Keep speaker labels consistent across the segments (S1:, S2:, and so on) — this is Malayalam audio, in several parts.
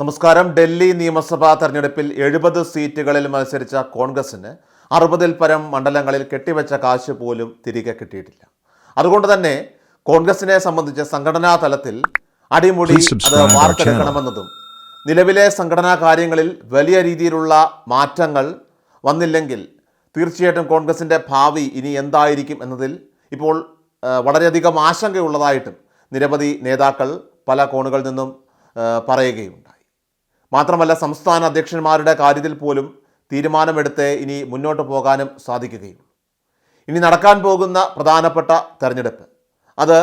S1: നമസ്കാരം. ഡൽഹി നിയമസഭാ തെരഞ്ഞെടുപ്പിൽ എഴുപത് സീറ്റുകളിൽ മത്സരിച്ച കോൺഗ്രസിന് അറുപതിൽ പരം മണ്ഡലങ്ങളിൽ കെട്ടിവെച്ച കാശ് പോലും തിരികെ കിട്ടിയിട്ടില്ല. അതുകൊണ്ട് തന്നെ കോൺഗ്രസിനെ സംബന്ധിച്ച് സംഘടനാ തലത്തിൽ അടിമുടി അത് വാർത്തെടുക്കണമെന്നതും നിലവിലെ സംഘടനാ കാര്യങ്ങളിൽ വലിയ രീതിയിലുള്ള മാറ്റങ്ങൾ വന്നില്ലെങ്കിൽ തീർച്ചയായിട്ടും കോൺഗ്രസിന്റെ ഭാവി ഇനി എന്തായിരിക്കും എന്നതിൽ ഇപ്പോൾ വളരെയധികം ആശങ്കയുള്ളതായിട്ടും നിരവധി നേതാക്കൾ പല കോണുകളിൽ നിന്നും ആ, പറയുകയുണ്ടായി മാത്രമല്ല സംസ്ഥാന അധ്യക്ഷന്മാരുടെ കാര്യത്തിൽ പോലും തീരുമാനമെടുത്ത് ഇനി മുന്നോട്ട് പോകാനും സാധിക്കുകയുള്ളൂ. ഇനി നടക്കാൻ പോകുന്ന പ്രധാനപ്പെട്ട തെരഞ്ഞെടുപ്പ് അത്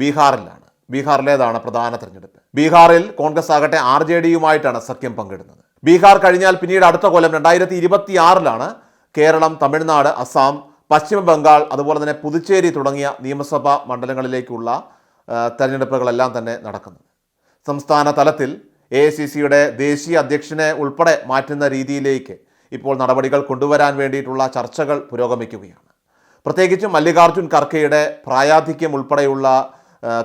S1: ബീഹാറിലാണ്. ബീഹാറിലേതാണ് പ്രധാന തെരഞ്ഞെടുപ്പ്. ബീഹാറിൽ കോൺഗ്രസ് ആകട്ടെ ആർ ജെ ഡിയുമായിട്ടാണ് സഖ്യം പങ്കിടുന്നത്. ബീഹാർ കഴിഞ്ഞാൽ പിന്നീട് അടുത്ത കൊല്ലം രണ്ടായിരത്തി ഇരുപത്തി ആറിലാണ് കേരളം തമിഴ്നാട് അസാം പശ്ചിമ ബംഗാൾ അതുപോലെ തന്നെ പുതുച്ചേരി തുടങ്ങിയ നിയമസഭാ മണ്ഡലങ്ങളിലേക്കുള്ള തെരഞ്ഞെടുപ്പുകളെല്ലാം തന്നെ നടക്കുന്നത്. സംസ്ഥാന തലത്തിൽ എ സി സിയുടെ ദേശീയ അധ്യക്ഷനെ ഉൾപ്പെടെ മാറ്റുന്ന രീതിയിലേക്ക് ഇപ്പോൾ നടപടികൾ കൊണ്ടുവരാൻ വേണ്ടിയിട്ടുള്ള ചർച്ചകൾ പുരോഗമിക്കുകയാണ്. പ്രത്യേകിച്ചും മല്ലികാർജുൻ ഖർഗെയുടെ പ്രായാധിക്യം ഉൾപ്പെടെയുള്ള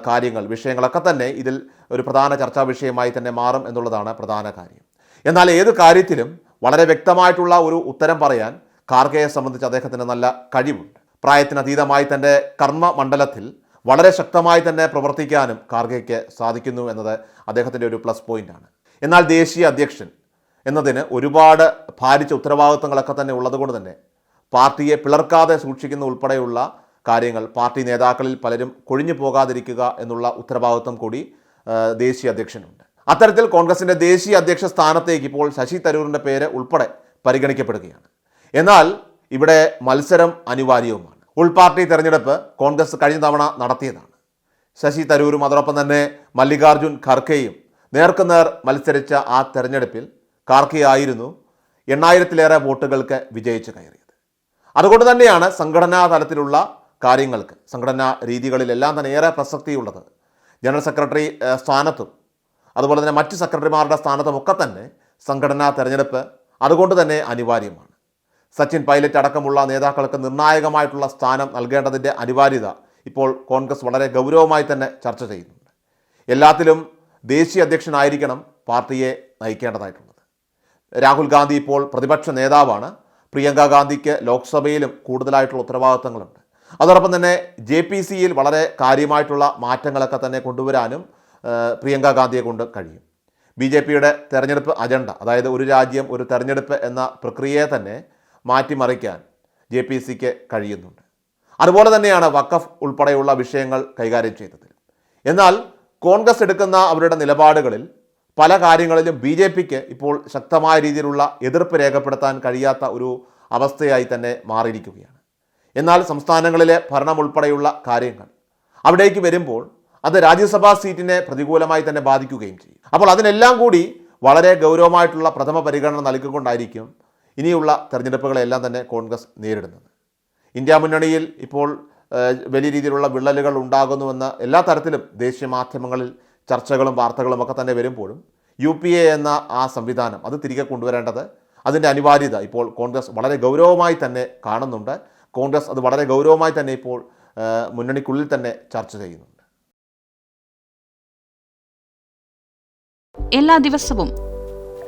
S1: കാര്യങ്ങൾ വിഷയങ്ങളൊക്കെ തന്നെ ഇതിൽ ഒരു പ്രധാന ചർച്ചാ വിഷയമായി തന്നെ മാറും എന്നുള്ളതാണ് പ്രധാന കാര്യം. എന്നാൽ ഏത് കാര്യത്തിലും വളരെ വ്യക്തമായിട്ടുള്ള ഒരു ഉത്തരം പറയാൻ ഖാർഗെയെ സംബന്ധിച്ച് അദ്ദേഹത്തിന് നല്ല കഴിവുണ്ട്. പ്രായത്തിനതീതമായി തന്റെ കർമ്മ മണ്ഡലത്തിൽ വളരെ ശക്തമായി തന്നെ പ്രവർത്തിക്കാനും കാർഗയ്ക്ക് സാധിക്കുന്നു എന്നത് അദ്ദേഹത്തിന്റെ ഒരു പ്ലസ് പോയിന്റാണ് എന്നാൽ ദേശീയ അധ്യക്ഷൻ എന്നതിന് ഒരുപാട് ഭാരിച്ച ഉത്തരവാദിത്തങ്ങളൊക്കെ തന്നെ ഉള്ളതുകൊണ്ട് തന്നെ പാർട്ടിയെ പിളർക്കാതെ സൂക്ഷിക്കുന്ന ഉൾപ്പെടെയുള്ള കാര്യങ്ങൾ പാർട്ടി നേതാക്കളിൽ പലരും കൊഴിഞ്ഞു പോകാതിരിക്കുക എന്നുള്ള ഉത്തരവാദിത്വം കൂടി ദേശീയ അധ്യക്ഷനുണ്ട്. അത്തരത്തിൽ കോൺഗ്രസിന്റെ ദേശീയ അധ്യക്ഷ സ്ഥാനത്തേക്ക് ഇപ്പോൾ ശശി തരൂരിന്റെ പേര് ഉൾപ്പെടെ പരിഗണിക്കപ്പെടുകയാണ്. എന്നാൽ ഇവിടെ മത്സരം അനിവാര്യവുമാണ്. ഉൾപാർട്ടി തെരഞ്ഞെടുപ്പ് കോൺഗ്രസ് കഴിഞ്ഞ തവണ നടത്തിയതാണ്. ശശി തരൂരും അതോടൊപ്പം തന്നെ മല്ലികാർജുൻ ഖർഗെയും നേർക്കുനേർ മത്സരിച്ച ആ തെരഞ്ഞെടുപ്പിൽ ഖാർഗെ ആയിരുന്നു എണ്ണായിരത്തിലേറെ വോട്ടുകൾക്ക് വിജയിച്ചു കയറിയത്. അതുകൊണ്ട് തന്നെയാണ് സംഘടനാ തലത്തിലുള്ള കാര്യങ്ങൾക്ക് സംഘടനാ രീതികളിലെല്ലാം തന്നെ ഏറെ പ്രസക്തിയുള്ളത്. ജനറൽ സെക്രട്ടറി സ്ഥാനത്തും അതുപോലെ തന്നെ മറ്റ് സെക്രട്ടറിമാരുടെ സ്ഥാനത്തുമൊക്കെ തന്നെ സംഘടനാ തെരഞ്ഞെടുപ്പ് അതുകൊണ്ട് തന്നെ അനിവാര്യമാണ്. സച്ചിൻ പൈലറ്റ് അടക്കമുള്ള നേതാക്കൾക്ക് നിർണായകമായിട്ടുള്ള സ്ഥാനം നൽകേണ്ടതിന്റെ അനിവാര്യത ഇപ്പോൾ കോൺഗ്രസ് വളരെ ഗൗരവമായി തന്നെ ചർച്ച ചെയ്യുന്നുണ്ട്. എല്ലാത്തിലും ദേശീയ അധ്യക്ഷനായിരിക്കണം പാർട്ടിയെ നയിക്കേണ്ടതായിട്ടുള്ളത്. രാഹുൽ ഗാന്ധി ഇപ്പോൾ പ്രതിപക്ഷ നേതാവാണ്. പ്രിയങ്ക ഗാന്ധിക്ക് ലോക്സഭയിലും കൂടുതലായിട്ടുള്ള ഉത്തരവാദിത്തങ്ങളുണ്ട്. അതോടൊപ്പം തന്നെ ജെ പി സിയിൽ വളരെ കാര്യമായിട്ടുള്ള മാറ്റങ്ങളൊക്കെ തന്നെ കൊണ്ടുവരാനും പ്രിയങ്ക ഗാന്ധിയെ കൊണ്ട് കഴിയും. ബി ജെ പിയുടെ തെരഞ്ഞെടുപ്പ് അജണ്ട അതായത് ഒരു രാജ്യം ഒരു തെരഞ്ഞെടുപ്പ് എന്ന പ്രക്രിയയെ തന്നെ മാറ്റിമറിക്കാൻ ജെ പി സിക്ക് കഴിയുന്നുണ്ട്. അതുപോലെ തന്നെയാണ് വഖഫ് ഉൾപ്പെടെയുള്ള വിഷയങ്ങൾ കൈകാര്യം ചെയ്തത് എന്നാൽ കോൺഗ്രസ് എടുക്കുന്ന അവരുടെ നിലപാടുകളിൽ പല കാര്യങ്ങളിലും ബി ജെ പിക്ക് ഇപ്പോൾ ശക്തമായ രീതിയിലുള്ള എതിർപ്പ് രേഖപ്പെടുത്താൻ കഴിയാത്ത ഒരു അവസ്ഥയായി തന്നെ മാറിയിരിക്കുകയാണ്. എന്നാൽ സംസ്ഥാനങ്ങളിലെ ഭരണം ഉൾപ്പെടെയുള്ള കാര്യങ്ങൾ അവിടേക്ക് വരുമ്പോൾ അത് രാജ്യസഭാ സീറ്റിനെ പ്രതികൂലമായി തന്നെ ബാധിക്കുകയും ചെയ്യും. അപ്പോൾ അതിനെല്ലാം കൂടി വളരെ ഗൗരവമായിട്ടുള്ള പ്രഥമ പരിഗണന നൽകിക്കൊണ്ടായിരിക്കും ഇനിയുള്ള തെരഞ്ഞെടുപ്പുകളെല്ലാം തന്നെ കോൺഗ്രസ് നേരിടുന്നത്. ഇന്ത്യ മുന്നണിയിൽ ഇപ്പോൾ വലിയ രീതിയിലുള്ള വിള്ളലുകൾ ഉണ്ടാകുന്നുവെന്ന് എല്ലാ തരത്തിലും ദേശീയ മാധ്യമങ്ങളിൽ ചർച്ചകളും വാർത്തകളും ഒക്കെ തന്നെ വരുമ്പോഴും യു പി എ എന്ന ആ സംവിധാനം അത് തിരികെ കൊണ്ടുവരേണ്ടത് അതിന്റെ അനിവാര്യത ഇപ്പോൾ കോൺഗ്രസ് വളരെ ഗൗരവമായി തന്നെ കാണുന്നുണ്ട്. കോൺഗ്രസ് അത് വളരെ ഗൗരവമായി തന്നെ ഇപ്പോൾ മുന്നണിക്കുള്ളിൽ തന്നെ ചർച്ച ചെയ്യുന്നുണ്ട്.
S2: എല്ലാ ദിവസവും